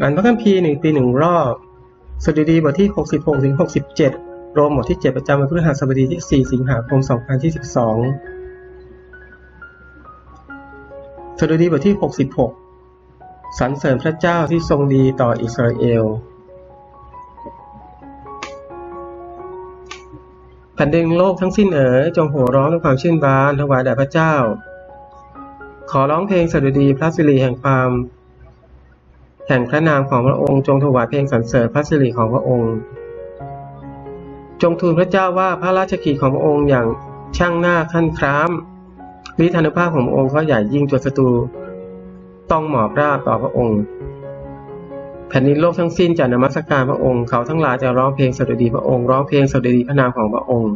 อ่านพระคัมภีร์หนึ่งปีหนึ่งรอบ สดุดีบทที่ 66ถึง67 โรมบทที่ 7 ประจำวันพฤหัสบดีที่ 4 สิงหาคม 2022 สดุดีบทที่ 66 สรรเสริญพระเจ้าที่ทรงดีต่ออิสราเอล แผ่นดินโลกทั้งสิ้นเอ๋ยจงโห่ร้องด้วยความชื่นบานถวายแด่พระเจ้า ขอร้องเพลงสดุดีพระสิริแห่งความ แห่งพระนามของพระองค์จงถวายเพลงสรรเสริญพระสิริของพระองค์ จงทูลพระเจ้าว่าพระราชกิจของพระองค์อย่างช่างหน้าขั้นครามวิธานุภาพของพระองค์ก็ใหญ่ยิ่งจนศัตรูต้องหมอบราบต่อพระองค์ แผ่นดินโลกทั้งสิ้นจะนมัสการพระองค์เขาทั้งหลายจะร้องเพลงสดุดีพระองค์ร้องเพลงสดุดีพระนามของพระองค์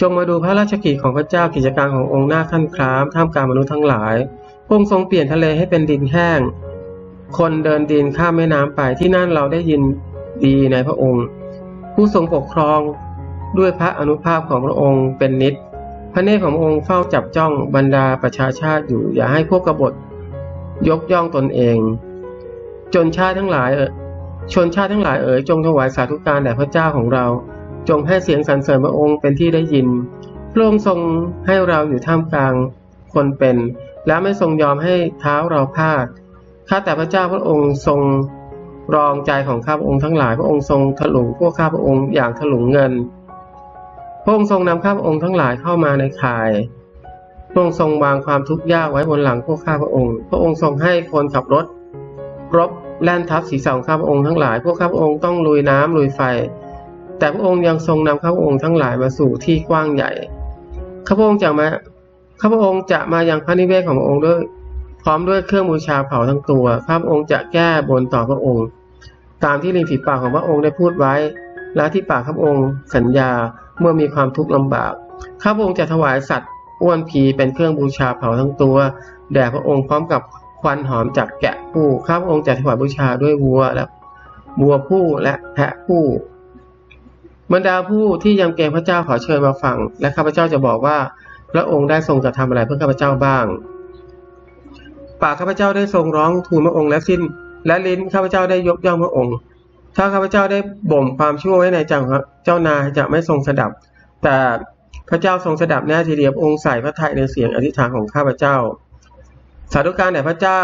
จงมาดูพระราชกิจของพระเจ้ากิจการขององค์หน้าขั้นครามท่ามกลางมนุษย์ทั้งหลาย พระองค์ทรงเปลี่ยนทะเลให้เป็นดินแห้ง คนเดินดินข้ามแม่น้ำไปที่นั่นเราได้ยินดีในพระองค์ ผู้ทรงปกครองด้วยพระอนุภาพของพระองค์เป็นนิจพระเนตรของพระองค์เฝ้าจับจ้องบรรดาประชาชาติอยู่ อย่าให้พวกกบฏยกย่องตนเอง จนชาติทั้งหลายเออชนชาติทั้งหลายเอ๋ยจงถวายสาธุการแด่พระเจ้าของเรา จงให้เสียงสรรเสริญพระองค์เป็นที่ได้ยินพระองค์ทรงให้เราอยู่ท่ามกลางคนเป็น และไม่ทรงยอมให้เท้าเราพลาด ข้าแต่พระเจ้าพระองค์ทรงรองใจของข้าพระองค์ทั้งหลาย พระองค์ทรงถลุงพวกข้าพระองค์อย่างถลุงเงิน พระองค์ทรงนำข้าพระองค์ทั้งหลายเข้ามาในข่าย พระองค์ทรงวางความทุกข์ยากไว้บนหลังพวกข้าพระองค์ พระองค์ทรงให้คนขับรถรบแล่นทับศีรษะของข้าพระองค์ทั้งหลาย พวกข้าพระองค์ต้องลุยน้ำลุยไฟ แต่พระองค์ยังทรงนำข้าพระองค์ทั้งหลายมาสู่ที่กว้างใหญ่ ข้าพระองค์จะมา ข้าพระองค์จะมายังพระนิเวศของพระองค์ด้วย พร้อมด้วยเครื่องบูชาเผาทั้งตัว ข้าพระองค์จะแก้บนต่อพระองค์ ตามที่ริมฝีปากของพระองค์ได้พูดไว้ และที่ปากข้าพระองค์สัญญาเมื่อมีความทุกข์ลำบาก ข้าพระองค์จะถวายสัตว์อ้วนผีเป็นเครื่องบูชาเผาทั้งตัว แด่พระองค์พร้อมกับควันหอมจากแกะผู้ ข้าพระองค์จะถวายบูชาด้วยวัวและวัวผู้และแพะผู้บรรดาผู้ที่ยำเกรงพระเจ้าขอเชิญมาฟัง และข้าพเจ้าจะบอกว่า พระองค์ได้ทรงกระทำอะไรเพื่อข้าพเจ้าบ้าง ปากข้าพเจ้าได้ทรงร้องทูลพระองค์และสิ้น และลิ้นข้าพเจ้าได้ยกย่องพระองค์ ถ้าข้าพเจ้าได้บ่มความชั่วไว้ในใจของเจ้านายจะไม่ทรงสดับ แต่พระเจ้าทรงสดับแน่ทีเดียวองค์ใส่พระทัยในเสียงอธิษฐานของข้าพเจ้า สาธุการแด่พระเจ้า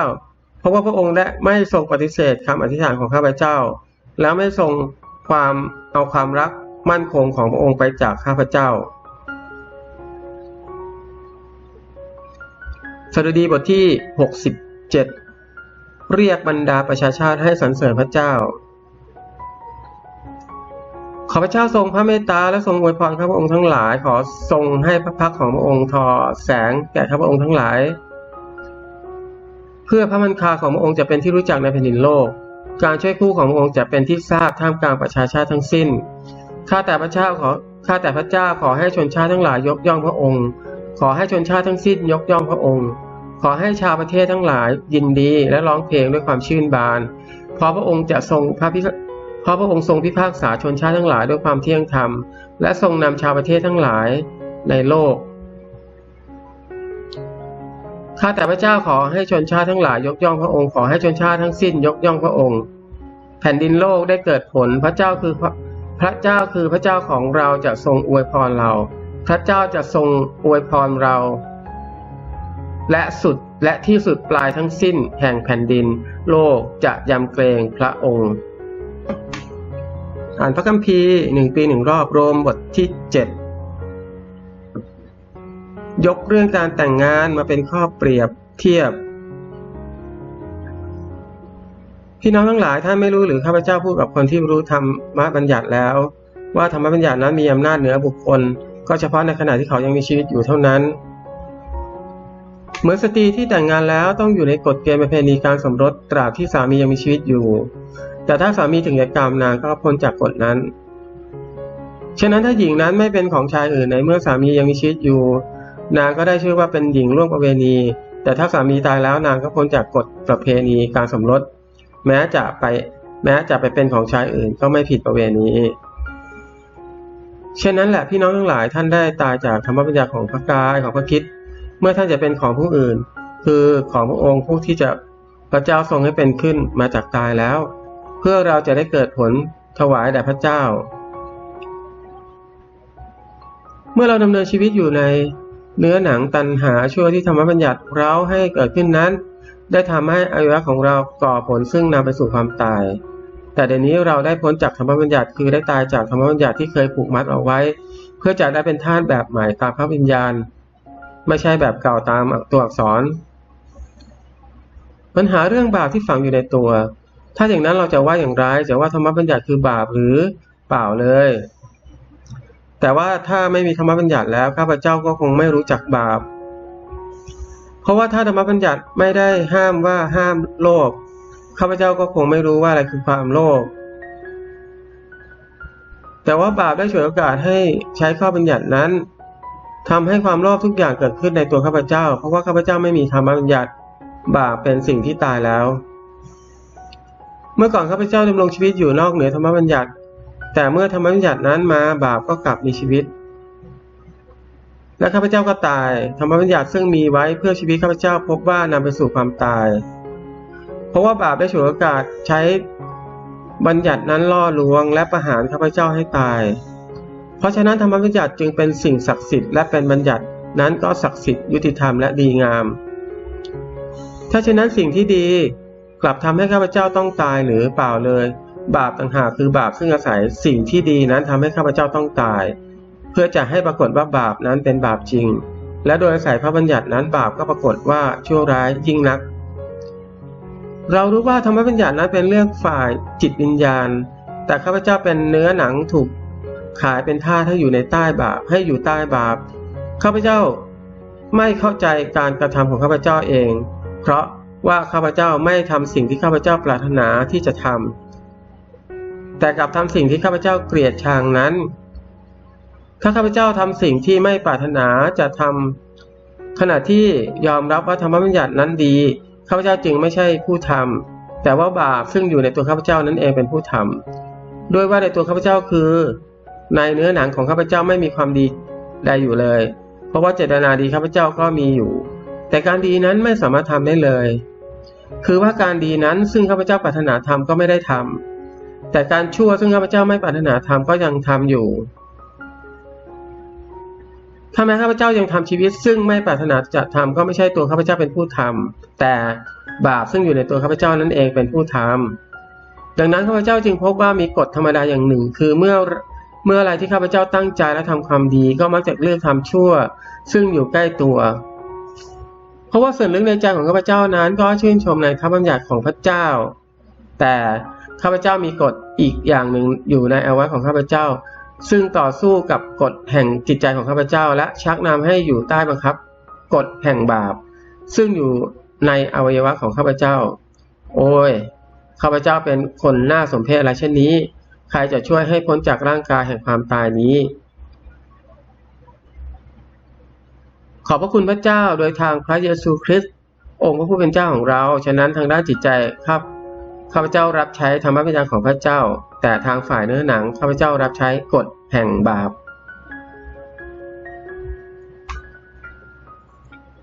เพราะว่าพระองค์ได้ไม่ทรงปฏิเสธคำอธิษฐานของข้าพเจ้า แล้วไม่ทรงความเอาความรักมั่นคงของพระองค์ไปจากข้าพเจ้า สดุดีบทที่ 67 เรียกบรรดาประชาชาติให้สรรเสริญพระเจ้า ขอพระเจ้าทรงพระเมตตาและทรงอวยพรข้าพระองค์ทั้งหลาย ขอทรงให้พระพักของพระองค์ทอแสงแก่ข้าพระองค์ทั้งหลาย เพื่อพระมันคาของพระองค์จะเป็นที่รู้จักในแผ่นดินโลก การช่วยคู่ของพระองค์จะเป็นที่ทราบท่ามกลางประชาชาติทั้งสิ้น ข้าแต่พระเจ้าขอข้าแต่พระเจ้าขอให้ชนชาติทั้งหลายยกย่องพระองค์ ขอให้ชนชาติทั้งสิ้นยกย่องพระองค์ ขอให้ชาวประเทศทั้งหลายยินดีและร้องเพลงด้วยความชื่นบาน เพราะพระองค์จะทรงพระพิเพราะพระองค์ทรงพิพากษาชนชาติทั้งหลายด้วยความเที่ยงธรรม และทรงนำชาวประเทศทั้งหลายในโลก ข้าแต่พระเจ้าขอให้ชนชาติทั้งหลายยกย่องพระองค์ขอให้ชนชาติทั้งสิ้นยกย่องพระองค์ แผ่นดินโลกได้เกิดผลพระเจ้าคือพระเจ้าคือพระเจ้าของเราจะทรงอวยพรเรา พระเจ้าจะทรงอวยพรเรา และสุดและที่สุดปลายทั้งสิ้นแห่งแผ่นดิน โลกจะยำเกรงพระองค์ อ่านพระคัมภีร์หนึ่งปีหนึ่งรอบโรมบทที่เจ็ดยกเรื่องการแต่งงานมาเป็นข้อเปรียบเทียบ พี่น้องทั้งหลายท่านไม่รู้หรือข้าพเจ้าพูดกับคนที่รู้ธรรมบัญญัติแล้ว ว่าธรรมบัญญัตินั้นมีอำนาจเหนือบุคคล ก็เฉพาะในขณะที่เขายังมีชีวิตอยู่เท่านั้น เหมือนสตรีที่แต่งงานแล้วต้องอยู่ในกฎเกณฑ์ประเพณีการสมรสตราบที่สามียังมีชีวิตอยู่ แต่ถ้าสามีถึงแก่กรรมนางก็พ้นจากกฎนั้นฉะนั้นถ้าหญิงนั้นไม่เป็นของชายอื่นในเมื่อสามียังมีชีวิตอยู่ นางก็ได้ชื่อว่าเป็นหญิงร่วมประเวณี แต่ถ้าสามีตายแล้วนางก็พ้นจากกฎประเพณีการสมรส แม้จะไปแม้จะไปเป็นของชายอื่นก็ไม่ผิดประเวณีเช่นนั้นแหละพี่น้องทั้งหลายท่านได้ตายจากธรรมบัญญัติของพระกายของพระคิด เมื่อท่านจะเป็นของผู้อื่น คือของพระองค์ผู้ที่จะประเจ้าทรงให้เป็นขึ้นมาจากตายแล้ว เพื่อเราจะได้เกิดผลถวายแด่พระเจ้า เมื่อเราดำเนินชีวิตอยู่ในเนื้อหนังตันหาชั่วที่ธรรมบัญญัติเราให้เกิดขึ้นนั้น ได้ทำให้อายุของเราก่อผลซึ่งนำไปสู่ความตาย แต่เดี๋ยวนี้เราได้พ้นจากธรรมบัญญัติคือได้ตายจากธรรมบัญญัติที่เคยผูกมัดเอาไว้ เพื่อจะได้เป็นทาสแบบใหม่ตามพระวิญญาณ ไม่ใช่แบบเก่าตามตัวอักษร ปัญหาเรื่องบาปที่ฝังอยู่ในตัว ถ้าอย่างนั้นเราจะว่าอย่างไรจะว่าธรรมบัญญัติคือบาปหรือเปล่าเลย แต่ว่าถ้าไม่มีธรรมบัญญัติแล้วข้าพเจ้าก็คงไม่รู้จักบาป เพราะว่าถ้าธรรมบัญญัติไม่ได้ห้ามว่าห้ามโลภข้าพเจ้าก็คงไม่รู้ว่าอะไรคือความโลภแต่ว่าบาปได้ฉวยโอกาสให้ใช้ข้อบัญญัตินั้น ทำให้ความโลภทุกอย่างเกิดขึ้นในตัวข้าพเจ้า เพราะว่าข้าพเจ้าไม่มีธรรมบัญญัติบาปเป็นสิ่งที่ตายแล้ว เมื่อก่อนข้าพเจ้าดำรงชีวิตอยู่นอกเหนือธรรมบัญญัติ แต่เมื่อธรรมบัญญัตินั้นมาบาปก็กลับมีชีวิต และข้าพเจ้าก็ตายธรรมบัญญัติซึ่งมีไว้เพื่อชีวิตข้าพเจ้าพบว่านำไปสู่ความตาย เพราะว่าบาปได้ฉวยโอกาสใช้บัญญัตินั้นล่อลวงและประหารข้าพเจ้าให้ตาย เพราะฉะนั้นธรรมบัญญัติจึงเป็นสิ่งศักดิ์สิทธิ์และเป็นบัญญัตินั้นก็ศักดิ์สิทธิ์ยุติธรรมและดีงาม ถ้าฉะนั้นสิ่งที่ดีกลับทำให้ข้าพเจ้าต้องตายหรือเปล่าเลย บาปต่างหากคือบาปซึ่งอาศัยสิ่งที่ดีนั้นทำให้ข้าพเจ้าต้องตาย เพื่อจะให้ปรากฏว่าบาปนั้นเป็นบาปจริง และโดยอาศัยพระบัญญัตินั้นบาปก็ปรากฏว่าชั่วร้ายยิ่งนัก เรารู้ว่าธรรมบัญญัตินั้นเป็นเรื่องฝ่ายจิตวิญญาณ แต่ข้าพเจ้าเป็นเนื้อหนังถูก ขายเป็นท่าให้อยู่ในใต้บาปให้อยู่ใต้บาปข้าพเจ้าไม่เข้าใจการกระทำของข้าพเจ้าเอง เพราะว่าข้าพเจ้าไม่ทำสิ่งที่ข้าพเจ้าปรารถนาที่จะทำแต่กลับทำสิ่งที่ข้าพเจ้าเกลียดชังนั้น ถ้าข้าพเจ้าทำสิ่งที่ไม่ปรารถนาจะทำขณะที่ยอมรับว่าธรรมบัญญัตินั้นดีข้าพเจ้าจึงไม่ใช่ผู้ทำแต่ว่าบาปซึ่งอยู่ในตัวข้าพเจ้านั้นเองเป็นผู้ทำด้วยว่าในตัวข้าพเจ้าคือ ในเนื้อหนังของข้าพเจ้าไม่มีความดีใดอยู่เลย เพราะว่าเจตนาดีข้าพเจ้าก็มีอยู่ แต่การดีนั้นไม่สามารถทำได้เลย คือว่าการดีนั้นซึ่งข้าพเจ้าปรารถนาทำก็ไม่ได้ทำแต่การชั่วซึ่งข้าพเจ้าไม่ปรารถนาทำก็ยังทำอยู่ถ้าแม้ข้าพเจ้ายังทำชีวิต ซึ่งไม่ปรารถนาจะทำก็ไม่ใช่ตัวข้าพเจ้าเป็นผู้ทำแต่บาปซึ่งอยู่ในตัวข้าพเจ้านั่นเองเป็นผู้ทำดังนั้นข้าพเจ้าจึงพบว่ามีกฎธรรมดาอย่างหนึ่ง คือเมื่อ เมื่ออะไรที่ข้าพเจ้าตั้งใจและทำความดี ก็มักจะเลือกทำชั่ว ซึ่งอยู่ใกล้ตัว เพราะว่าส่วนลึกในใจของข้าพเจ้านั้น ก็ชื่นชมในธรรมบัญญัติของพระเจ้า แต่ข้าพเจ้ามีกฎอีกอย่างหนึ่งอยู่ในอวัยวะของข้าพเจ้า ซึ่งต่อสู้กับกฎแห่งจิตใจของข้าพเจ้า และชักนำให้อยู่ใต้บังคับกฎแห่งบาป ซึ่งอยู่ในอวัยวะของข้าพเจ้า โอ้ยข้าพเจ้าเป็นคนน่าสมเพชอะไรเช่นนี้ ใครจะช่วยให้พ้นจากร่างกายแห่งความตายนี้ ขอบพระคุณพระเจ้าโดยทางพระเยซูคริสต์องค์พระผู้เป็นเจ้าของเรา ฉะนั้นทางด้านจิตใจครับข้าพเจ้ารับใช้ธรรมวิญญาณของพระเจ้า แต่ทางฝ่ายเนื้อหนังข้าพเจ้ารับใช้กฎแห่งบาป